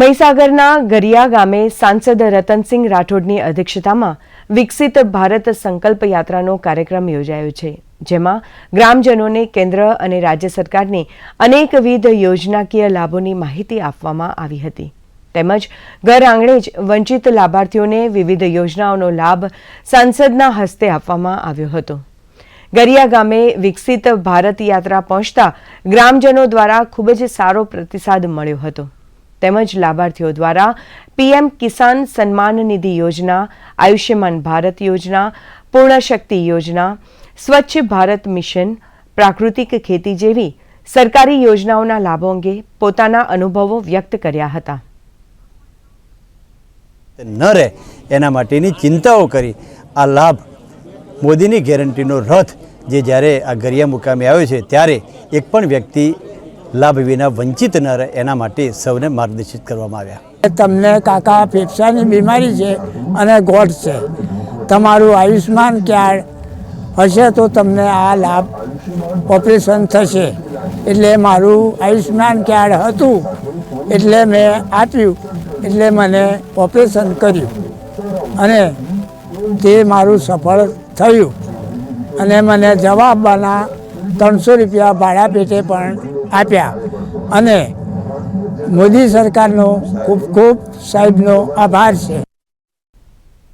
મહીસાગરના ગરિયા ગામે સાંસદ રતનસિંહ રાઠોડની અધ્યક્ષતામાં વિકસિત ભારત સંકલ્પ યાત્રાનો કાર્યક્રમ યોજાયો છે, જેમાં ગ્રામજનોને કેન્દ્ર અને રાજ્ય સરકારની અનેકવિધ યોજનાકીય લાભોની માહિતી આપવામાં આવી હતી. તેમજ ઘર આંગણે જ વંચિત લાભાર્થીઓને વિવિધ યોજનાઓનો લાભ સાંસદના હસ્તે આપવામાં આવ્યો હતો. ગરિયા ગામે વિકસિત ભારત યાત્રા પહોંચતા ગ્રામજનો દ્વારા ખૂબ જ સારો પ્રતિસાદ મળ્યો હતો. તેમજ લાભાર્થીઓ દ્વારા પીએમ કિસાન સન્માન નિધિ યોજના, આયુષ્યમાન ભારત યોજના પૂર્ણ શક્તિ યોજના, સ્વચ્છ ભારત મિશન, પ્રાકૃતિક ખેતી જેવી સરકારી યોજનાઓના લાભો અંગે પોતાના અનુભવો વ્યક્ત કર્યા હતા. ન રહે એના માટેની ચિંતાઓ કરી આ લાભ મોદીની ગેરંટીનો રથ જે જ્યારે આ ગરિયા મુકામે આવ્યો છે, ત્યારે એક પણ વ્યક્તિ લાભ વિના વંચિત ન રહે એના માટે સૌને માર્ગદર્શિત કરવામાં આવ્યા. તમને કાકા ફેફસાની બીમારી છે અને ગોઠ છે. તમારું આયુષ્યમાન કાર્ડ હશે તો તમને આ લાભ ઓપરેશન થશે. એટલે મારું આયુષ્યમાન કાર્ડ હતું એટલે મેં આપ્યું, એટલે મને ઓપરેશન કર્યું. અને તે મારું સફળ થયું. અને મને જવાબના ત્રણસો રૂપિયા ભાડા પેટે પણ આપ્યા. અને મોદી સરકારનો ખૂબ ખૂબ સાહેબનો આભાર છે.